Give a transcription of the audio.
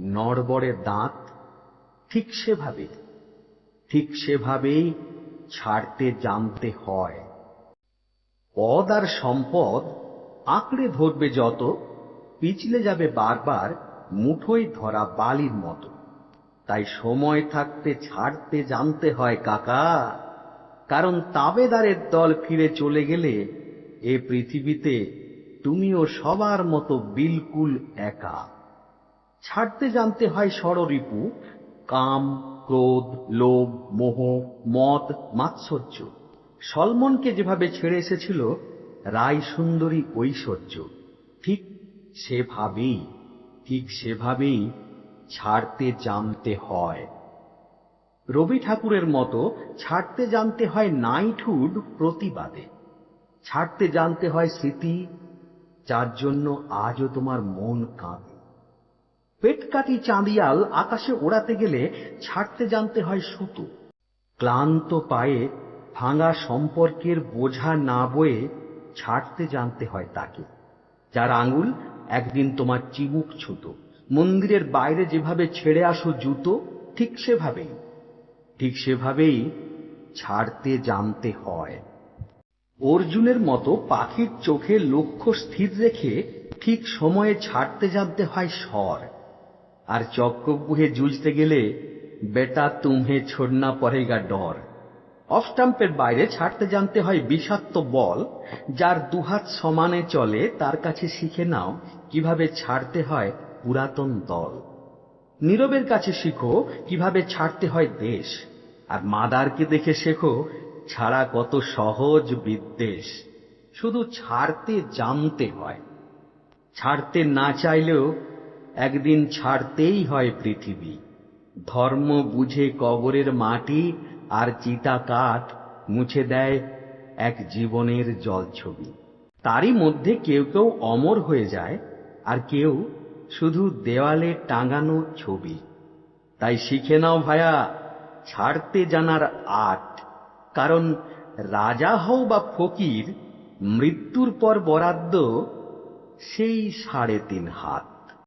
নড়বড়ে দাঁত ঠিক সেভাবে, ঠিক সেভাবেই ছাড়তে জানতে হয়। পদ আর সম্পদ আঁকড়ে ধরবে যত, পিছলে যাবে বারবার মুঠোয় ধরা বালির মতো। তাই সময় থাকতে ছাড়তে জানতে হয় কাকা, কারণ তাবেদারের দল ফিরে চলে গেলে এ পৃথিবীতে তুমিও সবার মতো বিলকুল একা। ছাড়তে জানতে হয় ষড়রিপু কাম, ক্রোধ, লোভ, মোহ মদ মাৎসর্য। সলমনকে যেভাবে ছেড়ে এসেছিল রায় সুন্দরী ঐশ্বর্য। ঠিক সেভাবেই ঠিক সেভাবেই ছাড়তে জানতে হয়। রবি ঠাকুরের মতো ছাড়তে জানতে হয় নাইটহুড প্রতিবাদে। ছাড়তে জানতে হয় স্মৃতি, যার জন্য আজও তোমার মন কাঁদে পেটকাটি চাঁদিয়াল আকাশে ওড়াতে গেলে ছাড়তে জানতে হয় সুতো। ক্লান্ত পায়ে ভাঙা সম্পর্কের বোঝা না বয়ে ছাড়তে জানতে হয় তাকে। যার আঙুল একদিন তোমার চিবুক ছুতো। মন্দিরের বাইরে যেভাবে ছেড়ে আসো জুতো, ঠিক সেভাবেই ঠিক সেভাবেই ছাড়তে জানতে হয়। অর্জুনের মতো পাখির চোখে লক্ষ্য স্থির রেখে ঠিক সময়ে ছাড়তে জানতে হয় স্বর। আর চক্রব্যূহে জুঝতে গেলে বেটা তুমহে ছোড়না পড়েগা ডর। অফ বাইরে ছাড়তে জানতে হয় বিষাক্ত বল, যার দুহাত সমানে চলে, তার কাছে শিখে নাও কীভাবে ছাড়তে হয় পুরাতন দল। নীরবের কাছে শিখো কীভাবে ছাড়তে হয় দেশ, আর মাদারকে দেখে শেখো ছাড়া কত সহজ বিদ্বেষ। শুধু ছাড়তে জানতে হয়, ছাড়তে না চাইলেও একদিন ছাড়তেই হয় পৃথিবী। ধর্ম বুঝে কবরের মাটি আর চিতা কাঠ মুছে দেয় এক জীবনের জলছবি তারই মধ্যে কেউ কেউ অমর হয়ে যায় আর কেউ শুধু দেওয়ালে টাঙানো ছবি। তাই শিখে নাও ভায়া, ছাড়তে জানার আট। কারণ রাজা হও বা ফকির, মৃত্যুর পর বরাদ্দ সেই সাড়ে তিন হাত।